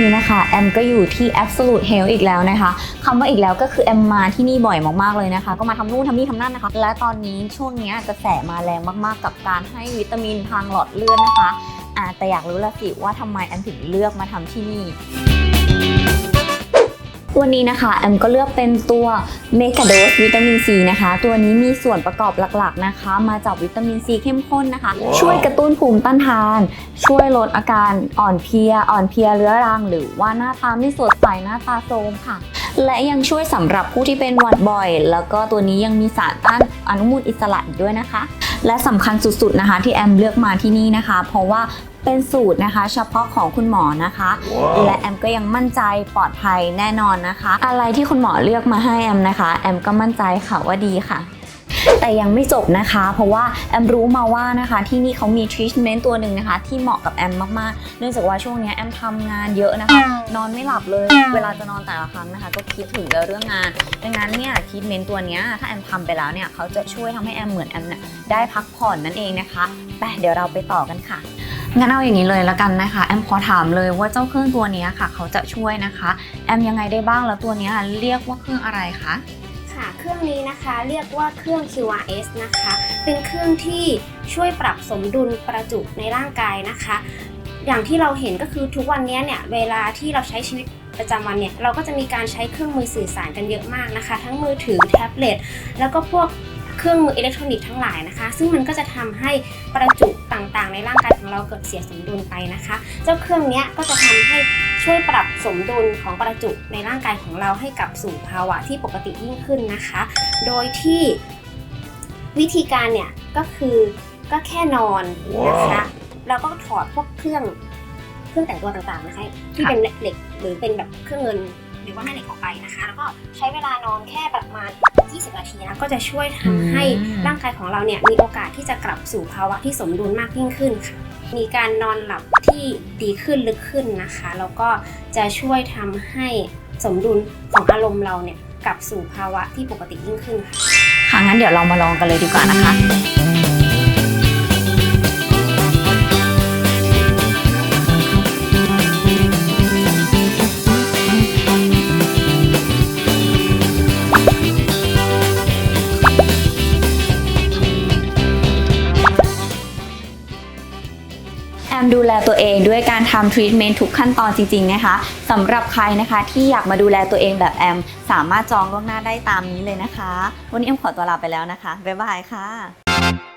นี่นะคะแอมก็อยู่ที่ Absolute Health อีกแล้วนะคะคำว่าอีกแล้วก็คือแอมมาที่นี่บ่อยมากๆเลยนะคะ ก็มาทำนู่นทำนี่ทำนั่นนะคะ และตอนนี้ช่วงเนี้ยกระแสมาแรงมากๆ กับการให้วิตามินทางหลอดเลือดนะคะแต่อยากรู้ละสิว่าทำไมแอมถึงเลือกมาทำที่นี่ วันนี้นะคะแอมก็เลือกเป็นตัวเมกาโดสวิตามินซีนะคะ ตัวนี้มีส่วนประกอบหลักๆนะคะ มาจากวิตามินซีเข้มข้นนะคะ ช่วยกระตุ้นภูมิต้านทาน ช่วยลดอาการอ่อนเพลีย อ่อนเพลียเรื้อรัง หรือว่าหน้าตาไม่สดใสหน้าตาโทรมค่ะและยังช่วยสำหรับผู้ที่เป็นหวัดบ่อย แล้วก็ตัวนี้ยังมีสารต้านอนุมูลอิสระอีกด้วยนะคะ และสำคัญสุดๆนะคะ ที่แอมเลือกมาที่นี่นะคะ เพราะว่าเป็นสูตรนะคะ เฉพาะของคุณหมอนะคะและแอมก็ยังมั่นใจปลอดภัยแน่นอนนะคะ อะไรที่คุณหมอเลือกมาให้แอมนะคะ แอมก็มั่นใจค่ะว่าดีค่ะ แต่ยังไม่จบนะคะ เพราะว่าแอมรู้มาว่านะคะ ที่นี่เขามีทรีทเมนต์ตัวหนึ่งนะคะ ที่เหมาะกับแอมมากๆ เนื่องจากว่าช่วงเนี้ยแอมทำงานเยอะนะคะ นอนไม่หลับเลย เวลาจะนอนแต่ละครั้งนะคะ ก็คิดถึงแต่เรื่องงาน ดังนั้นเนี่ยทรีทเมนต์ตัวเนี้ยถ้าแอมทำไปแล้วเนี่ยเขาจะช่วยทำให้แอมเหมือนแอมเนี่ยได้พักผ่อนนั่นเองนะคะไปเดี๋ยวเราไปต่อกันค่ะงั้นเอาอย่างนี้เลยแล้วกันนะคะ แอมขอถามเลยว่าเจ้าเครื่องตัวเนี้ยค่ะ เขาจะช่วยนะคะ แอมยังไงได้บ้างแล้วตัวเนี้ยเรียกว่าเครื่องอะไรคะ ค่ะ เครื่องนี้นะคะเรียกว่าเครื่อง QRS นะคะ เป็นเครื่องที่ช่วยปรับสมดุลประจุในร่างกายนะคะ อย่างที่เราเห็นก็คือทุกวันนี้เนี่ยเวลาที่เราใช้ชีวิตประจำวันเนี่ยเราก็จะมีการใช้เครื่องมือสื่อสารกันเยอะมากนะคะ ทั้งมือถือแท็บเล็ตแล้วก็พวก เครื่องมืออิเล็กทรอนิกส์ทั้งหลายนะคะ ซึ่งมันก็จะทำให้ประจุต่างๆ ในร่างกายของเราเกิดเสียสมดุลไปนะคะ เจ้าเครื่องเนี้ยก็จะทำให้ช่วยปรับสมดุลของประจุในร่างกายของเราให้กลับสู่ภาวะที่ปกติยิ่งขึ้นนะคะ โดยที่วิธีการเนี่ยก็คือก็แค่นอนนะคะแล้วก็ถอดพวกเครื่องเครื่องแต่งตัวต่างๆนะคะที่เป็นเหล็กหรือเป็นแบบเครื่องเงิน หรือว่าแม่เหล็กออกไปนะคะ แล้วก็ใช้เวลานอนแค่ประมาณ 20 นาทีนะก็จะช่วยทำให้ร่างกายของเราเนี่ยมีโอกาสที่จะกลับสู่ภาวะที่สมดุลมากยิ่งขึ้นค่ะมีการนอนหลับที่ดีขึ้นลึกขึ้นนะคะ แล้วก็จะช่วยทำให้สมดุลของอารมณ์เราเนี่ยกลับสู่ภาวะที่ปกติยิ่งขึ้นค่ะค่ะงั้นเดี๋ยวเรามาลองกันเลยดีกว่านะคะ การดูแลตัวเองด้วยการทำทรีทเมนต์ทุกขั้นตอนจริงๆนะคะสำหรับใครนะคะที่อยากมาดูแลตัวเองแบบแอม สามารถจองล่วงหน้าได้ตามนี้เลยนะคะ วันนี้แอมขอตัวลาไปแล้วนะคะ บ๊ายบายค่ะ